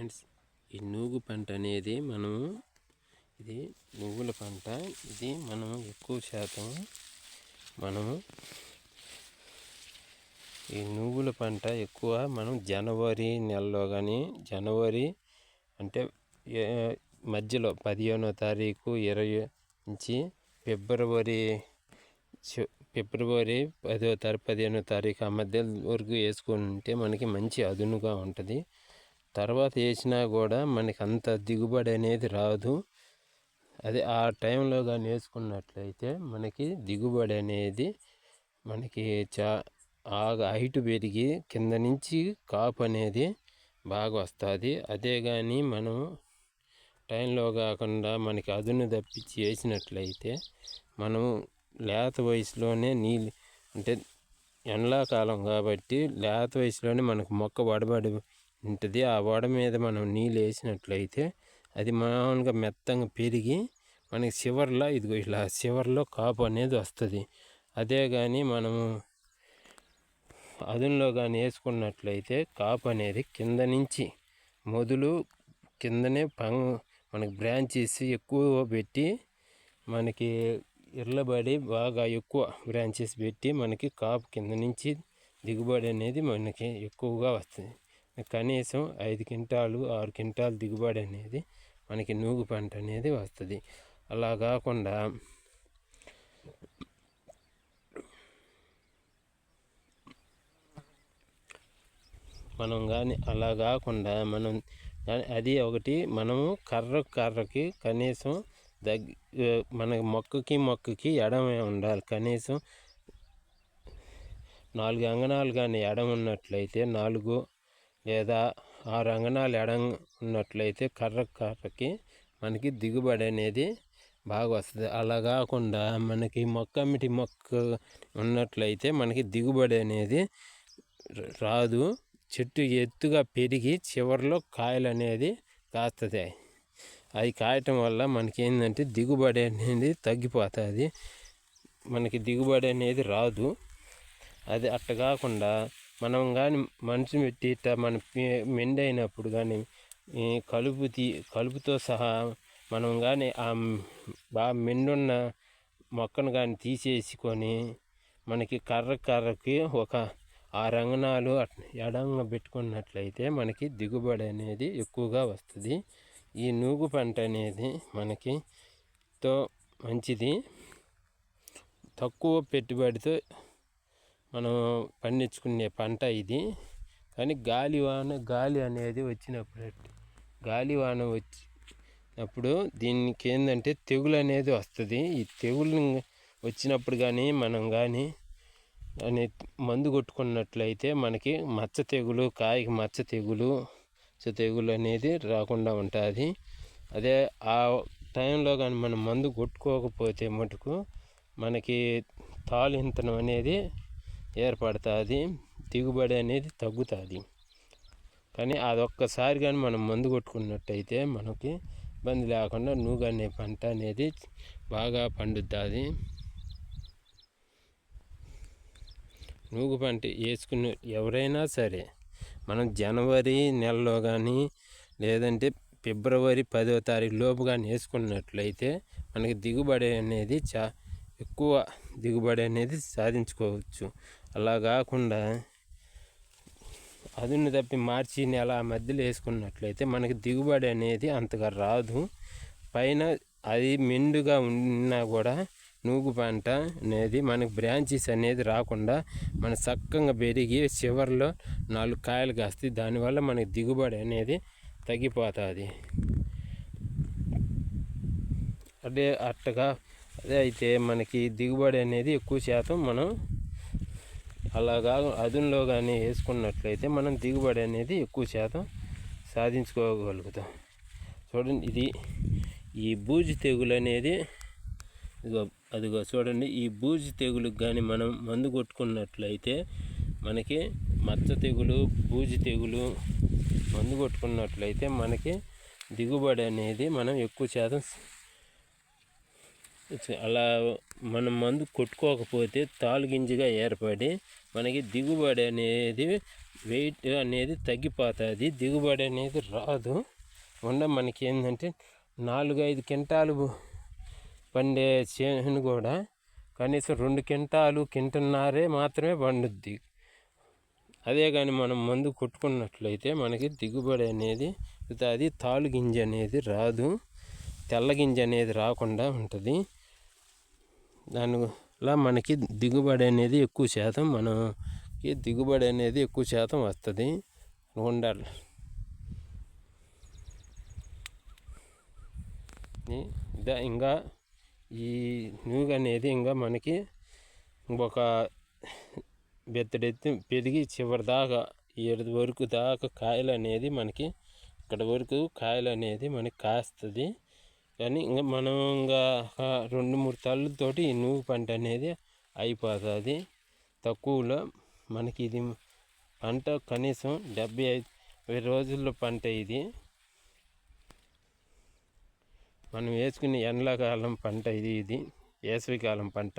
Friends ఈ నూగు పంట అనేది మనము ఇది నువ్వుల పంట ఇది మనము ఎక్కువ శాతం మనము ఈ నువ్వుల పంట ఎక్కువ మనం జనవరి నెలలో కానీ జనవరి అంటే మధ్యలో పదిహేనో తారీఖు ఇరవై నుంచి ఫిబ్రవరి ఫిబ్రవరి పదో తారీఖు పదిహేనో తారీఖు ఆ మధ్య వరకు వేసుకుంటే మనకి మంచి అదునుగా ఉంటుంది. తర్వాత వేసినా కూడా మనకి అంత దిగుబడి అనేది రాదు. అదే ఆ టైంలో కానీ వేసుకున్నట్లయితే మనకి దిగుబడి అనేది మనకి చా హైట్ పెరిగి కింద నుంచి కాపు అనేది బాగా వస్తుంది. అదే కానీ మనం టైంలో కాకుండా మనకి అదును తప్పించి వేసినట్లయితే మనం లేత వయసులోనే నీళ్ళు అంటే ఎండాకాలం కాబట్టి లేత వయసులోనే మనకు మొక్క వడబడి ఉంటుంది. ఆ వడ మీద మనం నీళ్ళు వేసినట్లయితే అది మామూలుగా మెత్తంగా పెరిగి మనకి చివరిలో ఇదిగో ఇలా చివరిలో కాపు అనేది వస్తుంది. అదే కానీ మనము అదునులో కానీ వేసుకున్నట్లయితే కాపు అనేది కింద నుంచి మొదలు కిందనే పంగ్ మనకి బ్రాంచెస్ ఎక్కువ పెట్టి మనకి ఇర్లబడి బాగా ఎక్కువ బ్రాంచెస్ పెట్టి మనకి కాపు కింద నుంచి దిగుబడి అనేది మనకి ఎక్కువగా వస్తుంది. కనీసం ఐదు క్వింటాలు ఆరు క్వింటాలు దిగుబడి అనేది మనకి నూగు పంట అనేది వస్తుంది. అలా కాకుండా మనం కానీ అలా కాకుండా మనం కానీ అది ఒకటి మనము కర్ర కర్రకి కనీసం దగ్గ మన మొక్కకి మొక్కకి ఎడమే ఉండాలి. కనీసం నాలుగు అంగనాలు కానీ ఎడం ఉన్నట్లయితే నాలుగు లేదా ఆరు అంగనాలు ఎడం ఉన్నట్లయితే కర్ర కర్రకి మనకి దిగుబడి అనేది బాగా వస్తుంది. అలా కాకుండా మనకి మొక్కమిటి మొక్క ఉన్నట్లయితే మనకి దిగుబడి అనేది రాదు. చెట్టు ఎత్తుగా పెరిగి చివరిలో కాయలు అనేది కాస్తుంది. అది కాయటం వల్ల మనకి ఏంటంటే దిగుబడి అనేది తగ్గిపోతుంది. మనకి దిగుబడి అనేది రాదు. అది అట్ట కాకుండా మనం కానీ మనసు పెట్టి మన మెండి అయినప్పుడు కానీ కలుపు తీ కలుపుతో సహా మనం కానీ ఆ బాగా మెండున్న మొక్కను కానీ తీసేసుకొని మనకి కర్ర కర్రకి ఒక ఆ రంగనాలు ఎడంగా పెట్టుకున్నట్లయితే మనకి దిగుబడి అనేది ఎక్కువగా వస్తుంది. ఈ నూగు పంట అనేది మనకి తో మంచిది. తక్కువ పెట్టుబడితో మనం పండించుకునే పంట ఇది. కానీ గాలి వాన గాలి అనేది వచ్చినప్పుడు గాలి వాన వచ్చినప్పుడు దీనికి ఏంటంటే తెగులు అనేది వస్తుంది. ఈ తెగులు వచ్చినప్పుడు కానీ మనం కానీ అని మందు కొట్టుకున్నట్లయితే మనకి మచ్చ తెగులు కాయకి మచ్చ తెగులు తెగులు అనేది రాకుండా ఉంటుంది. అదే ఆ టైంలో కానీ మనం మందు కొట్టుకోకపోతే మటుకు మనకి తాలింతనం అనేది ఏర్పడుతుంది దిగుబడి అనేది తగ్గుతుంది. కానీ అదొక్కసారి కానీ మనం మందు కొట్టుకున్నట్టయితే మనకి ఇబ్బంది లేకుండా నూగు అనే పంట అనేది బాగా పండుతుంది నూగు పంట వేసుకున్న ఎవరైనా సరే మనం జనవరి నెలలో కానీ లేదంటే ఫిబ్రవరి పదో తారీఖు లోపు కానీ వేసుకున్నట్లయితే మనకి దిగుబడి అనేది చా ఎక్కువ దిగుబడి అనేది సాధించుకోవచ్చు. అలా కాకుండా అదుని తప్పి మార్చి నెల మధ్యలో వేసుకున్నట్లయితే మనకి దిగుబడి అనేది అంతగా రాదు. పైన అది మెండుగా ఉన్నా కూడా నూగు పంట అనేది మనకు బ్రాంచెస్ అనేది రాకుండా మన చక్కగా పెరిగి చివరిలో నాలుగు కాయలు కాస్తాయి. దానివల్ల మనకి దిగుబడి అనేది తగ్గిపోతుంది. అదే అట్టగా అదే అయితే మనకి దిగుబడి అనేది ఎక్కువ శాతం మనం అలాగా అదునులో కానీ వేసుకున్నట్లయితే మనం దిగుబడి అనేది ఎక్కువ శాతం సాధించుకోగలుగుతాం. చూడండి ఇది ఈ బూజు తెగులు అనేది ఇదిగో అదిగో చూడండి ఈ బూజు తెగులకు కానీ మనం మందు కొట్టుకున్నట్లయితే మనకి మచ్చ తెగులు బూజు తెగులు మందు కొట్టుకున్నట్లయితే మనకి దిగుబడి అనేది మనం ఎక్కువ శాతం అలా మనం మందు కొట్టుకోకపోతే తాలుగింజగా ఏర్పడి మనకి దిగుబడి అనేది వెయిట్ అనేది తగ్గిపోతుంది. దిగుబడి అనేది రాదు. ఉండ మనకి ఏంటంటే నాలుగు ఐదు క్వింటాలు పండే చేను కూడా కనీసం రెండు క్వింటాలు కింటన్నారే మాత్రమే పండుద్ది. అదే కానీ మనం మందు కొట్టుకున్నట్లయితే మనకి దిగుబడి అనేది అది తాలు గింజ అనేది రాదు. తెల్ల గింజ అనేది రాకుండా ఉంటుంది. దానివల్ల మనకి దిగుబడి అనేది ఎక్కువ శాతం మనకి దిగుబడి అనేది ఎక్కువ శాతం వస్తుంది. ఉండాలి ఇంకా ఈ న్యూగ్ అనేది ఇంకా మనకి ఒక బెత్తడెత్తి పెరిగి చివరి దాకా ఏడు వరకు దాకా కాయలు అనేది మనకి ఇక్కడ వరకు కాయలు అనేది మనకి కాస్తుంది. కానీ ఇంకా మనం ఇంకా రెండు మూడు తోటి ఈ నువ్వు పంట అనేది అయిపోతుంది. తక్కువలో మనకి ఇది పంట కనీసం డెబ్బై ఐదు రోజుల్లో పంట ఇది. మనం వేసుకునే ఎండాకాలం పంట ఇది ఇది వేసవికాలం పంట.